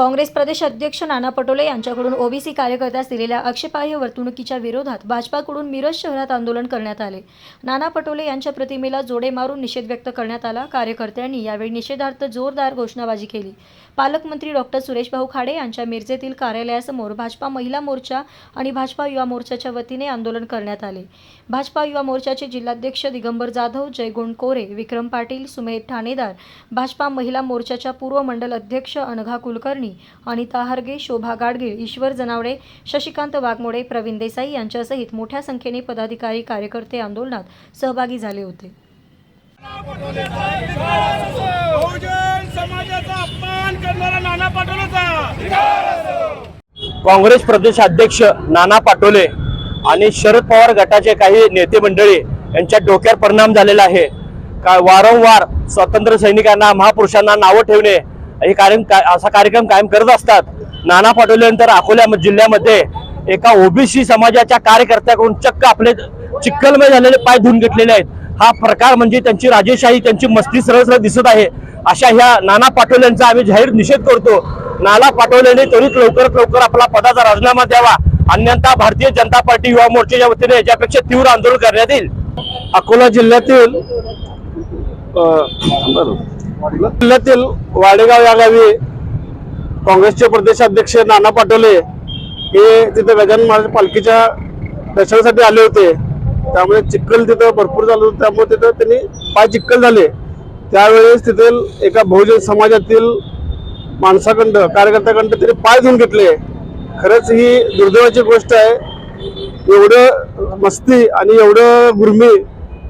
काँग्रेस प्रदेश अध्यक्ष नाना पटोले यांच्याकडून ओबीसी कार्यकर्त्यास दिलेल्या आक्षेपार्ह वर्तणुकीच्या विरोधात भाजपाकडून मिरज शहरात आंदोलन करण्यात आले. नाना पटोले यांच्या प्रतिमेला जोडे मारून निषेध व्यक्त करण्यात आला. कार्यकर्त्यांनी यावेळी निषेधार्थ जोरदार घोषणाबाजी केली. पालकमंत्री डॉक्टर सुरेशभाऊ खाडे यांच्या मिरजेतील कार्यालयासमोर भाजपा महिला मोर्चा आणि भाजपा युवा मोर्चाच्या वतीने आंदोलन करण्यात आले. भाजपा युवा मोर्चाचे जिल्हाध्यक्ष दिगंबर जाधव जयगुण कोरे विक्रम पाटील सुमेध ठाणेदार भाजपा महिला मोर्चाच्या पूर्व मंडल अध्यक्ष अनघा कुलकर्णी अनिता हरगे शोभा गाडगीळ ईश्वर जनावडे शशिकांत वाघमोडे प्रवीण देसाई यांच्यासहित मोठ्या संख्येने पदाधिकारी कार्यकर्ते आंदोलनात सहभागी झाले होते. नाना काँग्रेस प्रदेशाध्यक्ष नाना पाटोले आणि शरद पवार गटाचे काही नेते मंडळी यांच्या डोक्यावर परिणाम झालेला आहे. का वारंवार स्वातंत्र्य सैनिकांना महापुरुषांना नावं ठेवणे हे कार्यक्रम असा कार्यक्रम कायम करत असतात. नाना पाटोले नंतर अकोल्या जिल्ह्यामध्ये एका ओबीसी समाजाच्या कार्यकर्त्याकडून चक्क आपले चिक्कलमय झालेले पाय धुवून घेतलेले आहेत. हा प्रकार म्हणजे त्यांची राजेशाही त्यांची मस्ती सरळ सरळ दिसत आहे. अशा ह्या नाना पाटोलेंचा आम्ही जाहीर निषेध करतो. नाना पाटोलेने त्वरित लवकरात लवकर आपला पदाचा राजीनामा द्यावा. अन्यथा भारतीय जनता पार्टी युवा मोर्चाच्या वतीने याच्यापेक्षा तीव्र आंदोलन करण्यात येईल. अकोला जिल्ह्यातील जिल्ह्यातील वाडेगाव या गावी काँग्रेसचे प्रदेशाध्यक्ष नाना पाटोले हे तिथे गजानन महाराज पालखीच्या दर्शनासाठी आले होते. त्यामुळे चिखल तिथं भरपूर झालं होतं. त्यामुळे तिथं त्यांनी पाय चिखल झाले. त्यावेळेस तिथील एका बहुजन समाजातील माणसाकडं कार्यकर्त्याकडं त्यांनी पाय धुवून घेतले. खरंच ही दुर्दैवाची गोष्ट आहे. एवढं मस्ती आणि एवढं गुरमी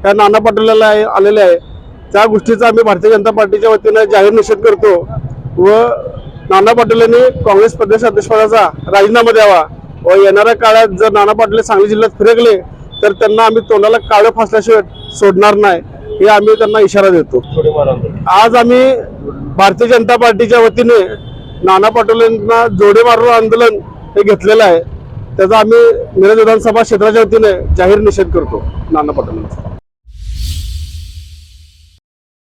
त्या नाना पाटोलेला आलेलं आहे. त्या गोष्टीचा आम्ही भारतीय जनता पार्टीच्या वतीनं जाहीर निषेध करतो व नाना पाटोलेंनी काँग्रेस प्रदेश अध्यक्षपदाचा राजीनामा द्यावा व येणाऱ्या काळात जर नाना पाटोले सांगली जिल्ह्यात फिरकले तर त्यांना आम्ही तोंडाला काळं फासल्याशिवाय सोडणार नाही हे आम्ही त्यांना इशारा देतो. आज आम्ही भारतीय जनता पार्टीच्या वतीने नाना पाटोलेंना जोडे मारून आंदोलन हे घेतलेलं आहे त्याचा आम्ही मिरज विधानसभा क्षेत्राच्या वतीने जाहीर निषेध करतो नाना पाटोलेंचा.